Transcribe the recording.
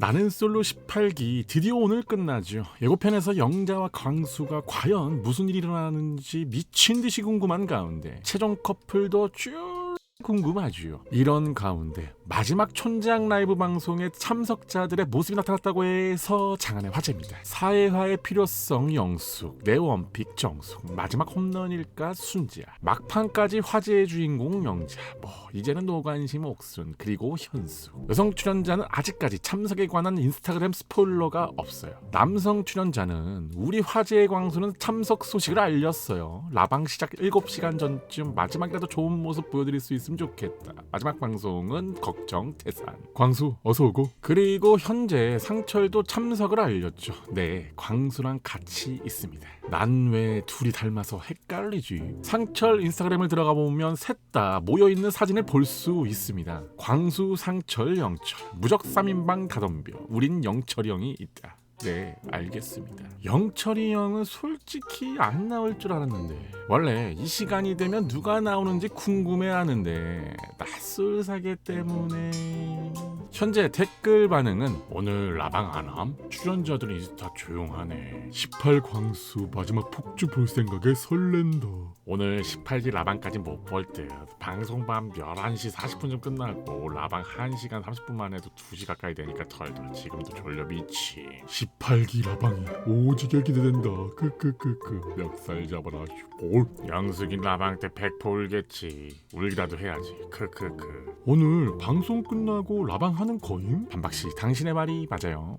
나는 솔로 18기 드디어 오늘 끝나죠. 예고편에서 영자와 광수가 과연 무슨 일이 일어나는지 미친 듯이 궁금한 가운데 최종 커플도 쭉 궁금하지요. 이런 가운데 마지막 촌장 라이브 방송에 참석자들의 모습이 나타났다고 해서 장안의 화제입니다. 사회화의 필요성 영숙, 내 원픽 정숙, 마지막 홈런일까 순지야, 막판까지 화제의 주인공 영자, 뭐 이제는 노관심 옥순 그리고 현수. 여성 출연자는 아직까지 참석에 관한 인스타그램 스포일러가 없어요. 남성 출연자는 우리 화제의 광수는 참석 소식을 알렸어요. 라방 시작 7시간 전쯤 마지막이라도 좋은 모습 보여드릴 수 있 으면 좋겠다. 마지막 방송은 걱정 태산. 광수 어서 오고. 그리고 현재 상철도 참석을 알렸죠. 네, 광수랑 같이 있습니다. 난 왜 둘이 닮아서 헷갈리지? 상철 인스타그램을 들어가 보면 셋 다 모여 있는 사진을 볼 수 있습니다. 광수, 상철, 영철, 무적 3인방 다덤벼. 우린 영철이 형이 있다. 네, 알겠습니다. 영철이 형은 솔직히 안 나올 줄 알았는데. 원래 이 시간이 되면 누가 나오는지 궁금해하는데. 낯설 사계 때문에 현재 댓글 반응은 오늘 라방 안함? 출연자들은 이제 다 조용하네. 18 광수 마지막 폭주 볼 생각에 설렌다. 오늘 18기 라방까지 못 볼 듯. 방송 밤 11시 40분쯤 끝나고 라방 1시간 30분만 해도 2시 가까이 되니까 덜덜 지금도 졸려 미치. 18기 라방이 오지게 기대된다. 크크크크. 멱살 잡아라. 올 영숙이 라방 때 100% 울겠지. 울기라도 해야지. 크크크. 오늘 방송 끝나고 라방 하는 거임? 반박씨 당신의 말이 맞아요